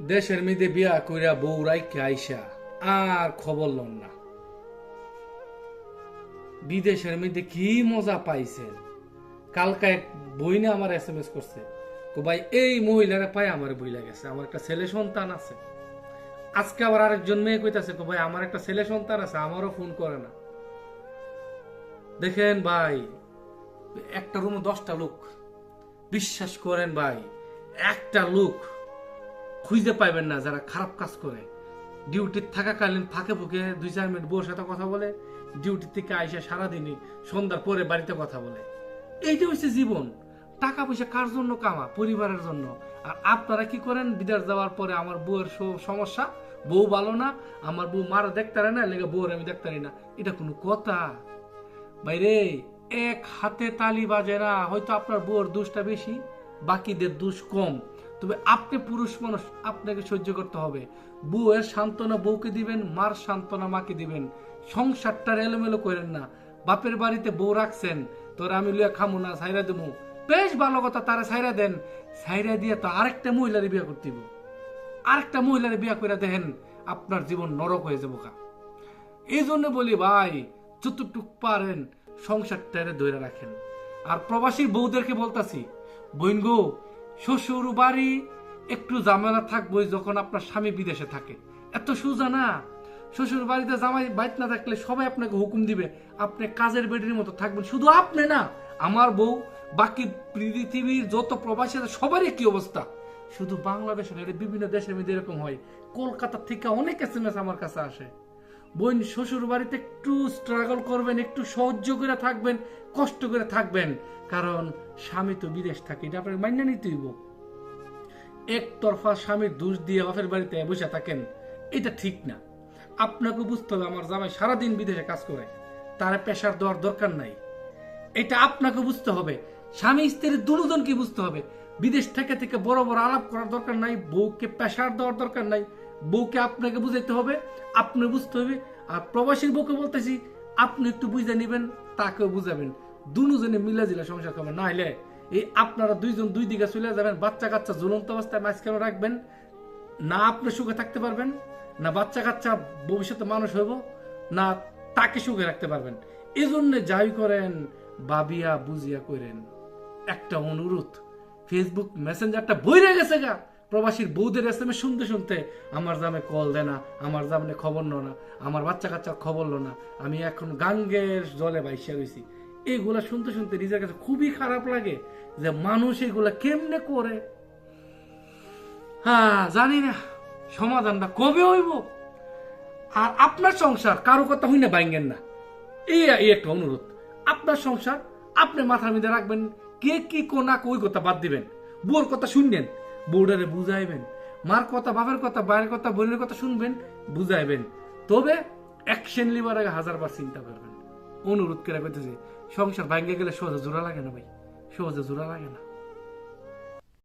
দেশের মেয়েদের বিয়া কইরা বউ রাইকে আইসা আর খবর লন না। বিদেশের মধ্যে কি মজা পাইছেন? কালকা এক বই না আমার এস এম এস করছে তো ভাই, এই মহিলারা পাই আমার বই লাগেছে আমার একটা ছেলে সন্তান আছে। আজকে আবার আরেকজন মেয়ে কইতাছে তো ভাই, আমার একটা ছেলে সন্তান আছে, আমারও ফোন করে না। দেখেন ভাই, একটা রুমে দশটা লোক, বিশ্বাস করেন ভাই, একটা লোক খুঁজে পাইবেন না যারা খারাপ কাজ করে। ডিউটির থাকাকালীন ফাঁকে ফুঁকে দুই চার মিনিট বউর সাথে কথা বলে ডিউটি থেকে আইসা সারাদিনই সন্ধ্যার পরে বাড়িতে কথা বলে। এইটা হচ্ছে জীবন। টাকা পয়সা কার জন্য কামা? পরিবারের জন্য। আর আপনারা কি করেন? বিদেশ যাওয়ার পরে আমার বউয়ের সমস্যা। বউ ভালো না, আমার বউ মারা দেখতে পারে না, লেগে বউর আমি দেখতে পারি না। এটা কোনো কথা। বাইরে এক হাতে তালি বাজে না, হয়তো আপনার বউর দোষটা বেশি, বাকিদের দোষ কম। তবে আপনি পুরুষ মানুষ, আপনাকে সহ্য করতে হবে। বউয়ের সান্ত্বনা বউকে দিবেন, মার সান্ত্বনা মাকে দিবেন। সংসারটার এলোমেলো করেন না। বাপের বাড়িতে বউ রাখছেন, তোর আমি লুয়া খামু না সাইরা দেবো বেশ ভালো কথা, তারা সাইরা দেন। সাইরা দিয়ে তো আরেকটা মহিলার বিয়ে করতে দিব আরেকটা মহিলার বিয়ে করে দেখেন, আপনার জীবন নরক হয়ে যাব কা এই জন্য বলি ভাই, যতটুক পারেন সংসারটারে ধরে রাখেন। আর প্রবাসী বউদেরকে বলতাছি বইন গো শ্বশুর বাড়ি একটু ঝামেলা থাকব যখন আপনার স্বামী বিদেশে থাকে। এত সোজা না। শ্বশুর বাড়িতে জামাই বাইত না থাকলে সবাই আপনাকে হুকুম দিবে, আপনি কাজের বেডির মতো থাকবেন। শুধু আপনি না, আমার বউ, বাকি পৃথিবীর যত প্রবাসী আছে, সবারই কি অবস্থা। শুধু বাংলাদেশে বিভিন্ন দেশের মধ্যে এরকম হয়। কলকাতা থেকে অনেক এস আমার কাছে আসে। বোন শ্বশুর বাড়িতে একটু স্ট্রাগল করবেন, একটু সহ্য করে থাকবেন, কষ্ট করে থাকবেন। কারণ স্বামী তো বিদেশ থাকে, এটা আপনাকে মান্য নিতে হইব। একতরফা স্বামীর দোষ দিয়ে বাপের বাড়িতে বসে থাকেন, এটা ঠিক না। আপনাকে বুঝতে হবে, আমার জামাই সারাদিন বিদেশে কাজ করে, তার পেশার দেওয়ার দরকার নাই। এটা আপনাকে বুঝতে হবে, স্বামী স্ত্রীর দুজনকে বুঝতে হবে। বিদেশ থেকে থেকে বড় বড় আলাপ করার দরকার নাই, বউকে পেশার দেওয়ার দরকার নাই বউকে আপনাকে বুঝাইতে হবে আপনি বুঝতে হবে। আর প্রবাসীর বউকে বলতেছি, আপনি একটু বুঝে নেবেন, তাকেও বুঝাবেন। দুজনে মিলে জিলে সংসার করবেন। না হলে এই আপনারা দুইজন দুই দিকে চলে যাবেন, বাচ্চা কাচ্চা ঝুলন্ত অবস্থায় মাঝখানে রাখবেন। না আপনি সুখে থাকতে পারবেন, না বাচ্চা কাচ্চা ভবিষ্যতে মানুষ হইব, না তাকে সুখে রাখতে পারবেন। এই জন্য যাই করেন বাবিয়া বুঝিয়া করেন একটা অনুরোধ ফেসবুক মেসেঞ্জারটা বইরে গেছে গা। প্রবাসীর বৌদের এস এম শুনতে শুনতে আমার জামে কল দেয় না, আমার জামে খবর নো না, আমার বাচ্চা কাচ্চার খবর লো না। আমি এখন গাঙ্গের জলে বাইসা রয়েছি এইগুলা শুনতে শুনতে নিজের কাছে খুবই খারাপ লাগে যে মানুষ এগুলা কেমনে করে? হ্যাঁ জানি না, সমাধানটা কবে হইব? আর আপনার সংসার কারও কথা হই না বাইঙ্গেন না। এই একটা অনুরোধ, আপনার সংসার আপনি মাথার মধ্যে রাখবেন, কে কি কোনা কই কথা বাদ দিবেন। বউর কথা শুনবেন বউডারে বুঝাইবেন। মার কথা বাবার কথা বাইরের কথা, বোনের কথা শুনবেন, বুঝাইবেন। তবে অ্যাকশন লিবার আগে হাজারবার চিন্তা করবেন। অনুরোধ করে কইতেছি, সংসার ভাঙ্গে গেলে সহজে জোড়া লাগে না ভাই। সহজে জোড়া লাগে না।